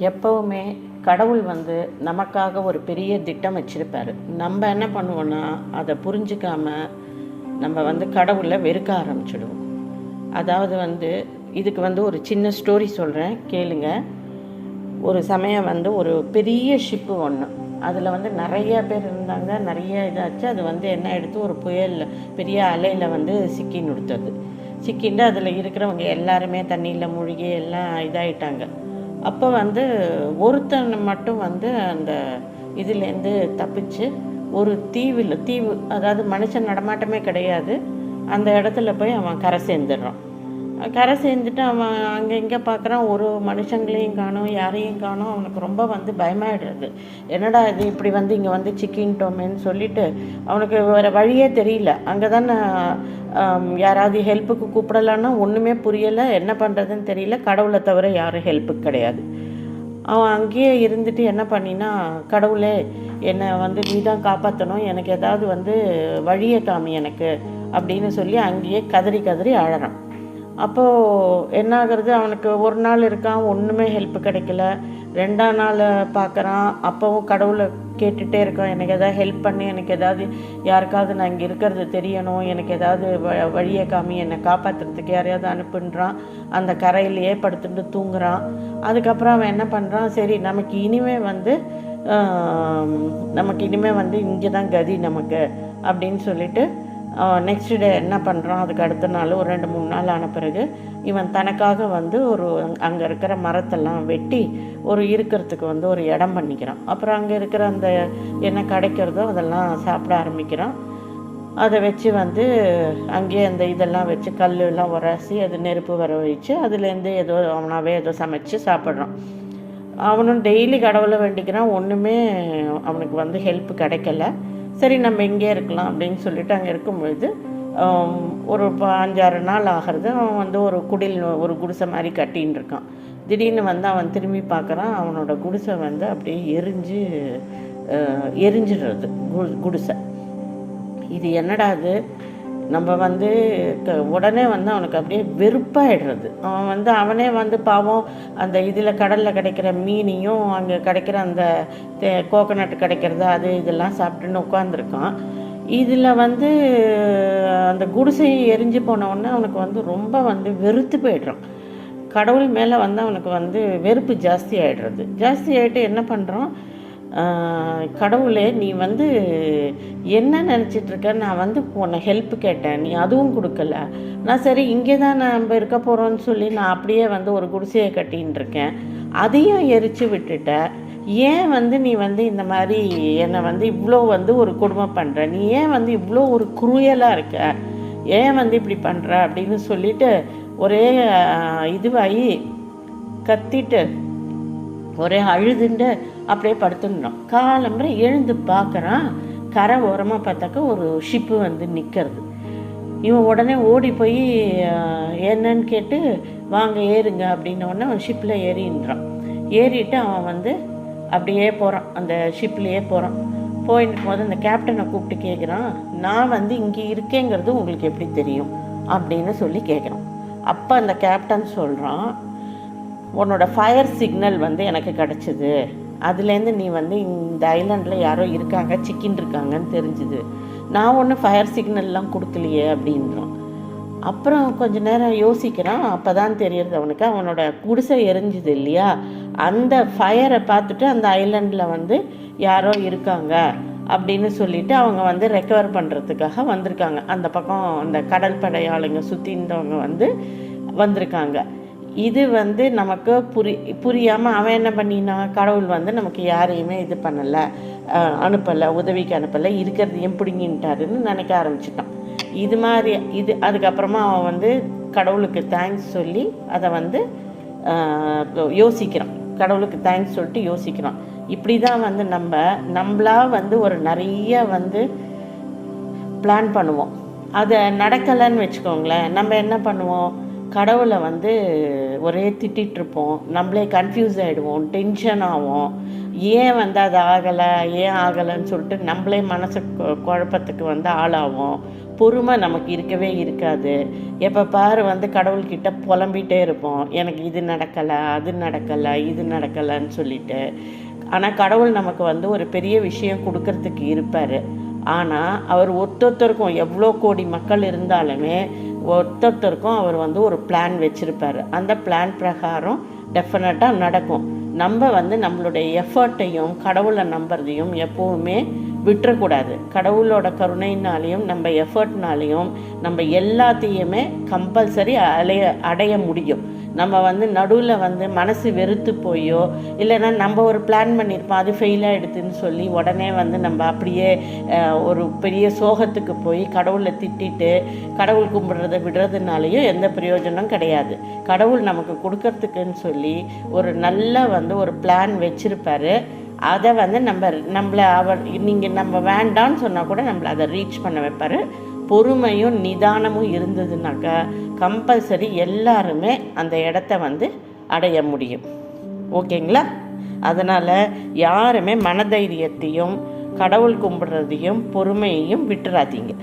எப்போவுமே கடவுள் வந்து நமக்காக ஒரு பெரிய திட்டம் வச்சுருப்பார். நம்ம என்ன பண்ணுவோன்னா அதை புரிஞ்சுக்காம நம்ம வந்து கடவுளை வெறுக்க ஆரம்பிச்சிடுவோம். அதாவது வந்து இதுக்கு வந்து ஒரு சின்ன ஸ்டோரி சொல்கிறேன் கேளுங்க. ஒரு சமயம் வந்து ஒரு பெரிய ஷிப்பு ஒன்று அதில் வந்து நிறைய பேர் இருந்தாங்க நிறைய இதாச்சு. அது வந்து என்ன எடுத்து ஒரு புயல் பெரிய அலையில் வந்து சிக்கி நுடுத்தது சிக்கிண்டு அதில் இருக்கிறவங்க எல்லாருமே தண்ணியில் மூழ்கி எல்லாம் இதாயிட்டாங்க. அப்போ வந்து ஒருத்தன் மட்டும் வந்து அந்த இதுலேருந்து தப்பிச்சு ஒரு தீவில் தீவு அதாவது மனுஷன் நடமாட்டமே கிடையாது. அந்த இடத்துல போய் அவன் கரை சேர்ந்துடுறான். கரை சேர்ந்துட்டு அவன் அங்கே இங்கே பார்க்குறான் ஒரு மனுஷங்களையும் காணும் யாரையும் காணும். அவனுக்கு ரொம்ப வந்து பயமாயிடுறது என்னடா இது இப்படி வந்து இங்கே வந்து சிக்கின்ட்டோமேன்னு சொல்லிட்டு அவனுக்கு வேறு வழியே தெரியல. அங்கே தானே யாராவது ஹெல்ப்புக்கு கூப்பிடலான்னா ஒன்றுமே புரியலை. என்ன பண்ணுறதுன்னு தெரியல. கடவுளை தவிர யாரும் ஹெல்ப்புக்கு கிடையாது. அவன் அங்கேயே இருந்துட்டு என்ன பண்ணினா கடவுளே என்னை வந்து நீ தான் காப்பாற்றணும் எனக்கு ஏதாவது வந்து வழியை காமி எனக்கு அப்படின்னு சொல்லி அங்கேயே கதறி கதறி அழறான். அப்போது என்ன ஆகுறது அவனுக்கு ஒரு நாள் இருக்கான் ஒன்றுமே ஹெல்ப் கிடைக்கல. ரெண்டாம் நாள் பார்க்குறான். அப்போவும் கடவுளை கேட்டுகிட்டே இருக்கான். எனக்கு எதாவது ஹெல்ப் பண்ணி எனக்கு ஏதாவது யாருக்காவது நான் இங்கே இருக்கிறது தெரியணும் எனக்கு ஏதாவது வ வழியை காமி என்னை காப்பாற்றுறதுக்கு யாரையாவது அனுப்புன்றான். அந்த கரையிலேயே படுத்துட்டு தூங்குறான். அதுக்கப்புறம் அவன் என்ன பண்ணுறான் சரி நமக்கு இனிமே வந்து நமக்கு இனிமே வந்து இங்கே தான் கதி நமக்கு அப்படின்னு சொல்லிட்டு நெக்ஸ்ட் டே என்ன பண்ணுறான் அதுக்கு அடுத்த நாள் ஒரு ரெண்டு மூணு நாள் ஆன பிறகு இவன் தனக்காக வந்து ஒரு அங்கே இருக்கிற மரத்தெல்லாம் வெட்டி ஒரு இருக்கிறதுக்கு வந்து ஒரு இடம் பண்ணிக்கிறான். அப்புறம் அங்கே இருக்கிற அந்த என்ன கிடைக்கிறதோ அதெல்லாம் சாப்பிட ஆரம்பிக்கிறான். அதை வச்சு வந்து அங்கேயே அந்த இதெல்லாம் வச்சு கல் எல்லாம் உரசி அது நெருப்பு வர வச்சு அதுலேருந்து ஏதோ அவனாவே ஏதோ சமைச்சு சாப்பிட்றான். அவனும் டெய்லி கடவுளை வேண்டிக்கிறான். ஒன்றுமே அவனுக்கு வந்து ஹெல்ப் கிடைக்கல. சரி நம்ம இங்கே இருக்கலாம் அப்படின்னு சொல்லிட்டு அங்கே இருக்கும்பொழுது ஒரு அஞ்சாறு நாள் ஆகிறது. அவன் வந்து ஒரு குடில் ஒரு குடிசை மாதிரி கட்டின்னு இருக்கான். திடீர்னு வந்து அவன் திரும்பி பார்க்குறான். அவனோட குடிசை வந்து அப்படியே எரிஞ்சு எரிஞ்சிடுறது. குடிசை. இது என்னடா அது நம்ம வந்து உடனே வந்து அவனுக்கு அப்படியே வெறுப்பாயிடுறது. அவன் வந்து அவனே வந்து பாவம் அந்த இதில் கடலில் கிடைக்கிற மீனையும் அங்கே கிடைக்கிற அந்த கோகனட் கிடைக்கிறது அது இதெல்லாம் சாப்பிட்டுன்னு உட்காந்துருக்கான் இதில் வந்து அந்த குடிசை எரிஞ்சு போனவுடனே அவனுக்கு வந்து ரொம்ப வந்து வெறுத்து போயிடுறான். கடவுள் மேலே வந்து அவனுக்கு வந்து வெறுப்பு ஜாஸ்தி ஆகிடுறது ஜாஸ்தி ஆகிட்டு என்ன பண்ணுறான் கடவுளே நீ வந்து என்ன நினச்சிட்ருக்க? நான் வந்து உன்னை ஹெல்ப் கேட்டேன். நீ அதுவும் கொடுக்கல. நான் சரி இங்கே தான் நம்ம இருக்க போகிறோன்னு சொல்லி நான் அப்படியே வந்து ஒரு குடிசையை கட்டின்னு இருக்கேன் அதையும் எரித்து விட்டுட்ட. ஏன் வந்து நீ வந்து இந்த மாதிரி என்னை வந்து இவ்வளோ வந்து ஒரு கொடுமை பண்ணுற நீ ஏன் வந்து இவ்வளோ ஒரு குருயலாக இருக்க? ஏன் வந்து இப்படி பண்ணுற அப்படின்னு சொல்லிட்டு ஒரே இதுவாகி கத்திட்டு ஒரே அழுதுண்டு அப்படியே படுத்துடணும். காலம்பரை எழுந்து பார்க்குறான். கரை ஓரமாக பார்த்தாக்கா ஒரு ஷிப்பு வந்து நிற்கிறது இவன் உடனே ஓடி போய் என்னன்னு கேட்டு வாங்க ஏறுங்க அப்படின்ன உடனே அவன் ஷிப்பில் ஏறின்றான் ஏறிட்டு அவன் வந்து அப்படியே போகிறான் அந்த ஷிப்லேயே போகிறான் போயிட்டு போது அந்த கேப்டனை கூப்பிட்டு கேட்குறான் நான் வந்து இங்கே இருக்கேங்கிறது உங்களுக்கு எப்படி தெரியும்? அப்படின்னு சொல்லி கேட்குறான் அப்போ அந்த கேப்டன் சொல்கிறான் உன்னோட ஃபயர் சிக்னல் வந்து எனக்கு கிடச்சிது. அதுலேருந்து நீ வந்து இந்த ஐலாண்டில் யாரோ இருக்காங்க சிக்கின் இருக்காங்கன்னு தெரிஞ்சுது. நான் ஒன்றும் ஃபயர் சிக்னல்லாம் கொடுக்கலையே அப்படின்றான் அப்புறம் கொஞ்ச நேரம் யோசிக்கிறான். அப்போ தான் தெரியறது அவனுக்கு. அவனோட குடிசை எரிஞ்சுது இல்லையா? அந்த ஃபயரை பார்த்துட்டு அந்த ஐலாண்டில் வந்து யாரோ இருக்காங்க அப்படின்னு சொல்லிட்டு அவங்க வந்து ரெக்கவர் பண்ணுறதுக்காக வந்திருக்காங்க. அந்த பக்கம் அந்த கடல் படையாளுங்க ஆளுங்க சுற்றின்றவங்க வந்து வந்திருக்காங்க. இது வந்து நமக்கு புரி புரியாமல் அவன் என்ன பண்ணினா கடவுள் வந்து நமக்கு யாரையுமே இது பண்ணலை அனுப்பலை உதவிக்கு அனுப்பலை இருக்கிறதையும் பிடுங்கின்ட்டாருன்னு நினைக்க ஆரம்பிச்சிட்டான். இது மாதிரி இது அதுக்கப்புறமா அவன் வந்து கடவுளுக்கு தேங்க்ஸ் சொல்லி அதை வந்து யோசிக்கிறான். கடவுளுக்கு தேங்க்ஸ் சொல்லிட்டு யோசிக்கிறான். இப்படி தான் வந்து நம்ம நம்மளா வந்து ஒரு நிறைய வந்து பிளான் பண்ணுவோம். அதை நடக்கலைன்னு வச்சுக்கோங்களேன். நம்ம என்ன பண்ணுவோம்? கடவுளை வந்து ஒரே திட்டிகிட்ருப்போம் நம்மளே கன்ஃபியூஸ் ஆகிடுவோம் டென்ஷன் ஆகும் ஏன் வந்து அது ஆகலை ஏன் ஆகலைன்னு சொல்லிட்டு நம்மளே மனசு குழப்பத்துக்கு வந்து ஆளாகும் பொறுமை நமக்கு இருக்கவே இருக்காது. எப்போ பாரு வந்து கடவுள்கிட்ட புலம்பிகிட்டே இருப்போம். எனக்கு இது நடக்கலை அது நடக்கலை இது நடக்கலைன்னு சொல்லிட்டு. ஆனால் கடவுள் நமக்கு வந்து ஒரு பெரிய விஷயம் கொடுக்கறதுக்கு இருப்பார். ஆனால் அவர் ஒத்தொத்தருக்கும் எவ்வளோ கோடி மக்கள் இருந்தாலுமே ஒத்தொத்தருக்கும் அவர் வந்து ஒரு பிளான் வச்சுருப்பார். அந்த பிளான் பிரகாரம் டெஃபினட்டாக நடக்கும். நம்ம வந்து நம்மளுடைய எஃபர்ட்டையும் கடவுளை நம்புறதையும் எப்போவுமே விட்டுறக்கூடாது. கடவுளோட கருணைனாலையும் நம்ம எஃபர்ட்னாலையும் நம்ம எல்லாத்தையுமே கம்பல்சரி அலைய அடைய முடியும். நம்ம வந்து நடுவில் வந்து மனசு வெறுத்து போயோ இல்லைன்னா நம்ம ஒரு பிளான் பண்ணியிருப்போம் அது ஃபெயில் ஆகிடுதுன்னு சொல்லி உடனே வந்து நம்ம அப்படியே ஒரு பெரிய சோகத்துக்கு போய் கடவுளை திட்டிட்டு கடவுள் கும்பிட்றத விடுறதுனாலையும் எந்த பிரயோஜனம் கிடையாது. கடவுள் நமக்கு கொடுக்கறதுக்குன்னு சொல்லி ஒரு நல்ல வந்து ஒரு பிளான் வச்சுருப்பாரு. அதை வந்து நம்ம நம்மளை அவர் நீங்கள் நம்ம வேண்டான்னு சொன்னால் கூட நம்மளை அதை ரீச் பண்ண வைப்பார். பொறுமையும் நிதானமும் இருந்ததுனாக்கா கம்பல்சரி எல்லாருமே அந்த இடத்த வந்து அடைய முடியும். ஓகேங்களா? அதனால் யாருமே மனதைரியத்தையும் கடவுள் கும்பிட்றதையும் பொறுமையையும் விட்டுறாதீங்க.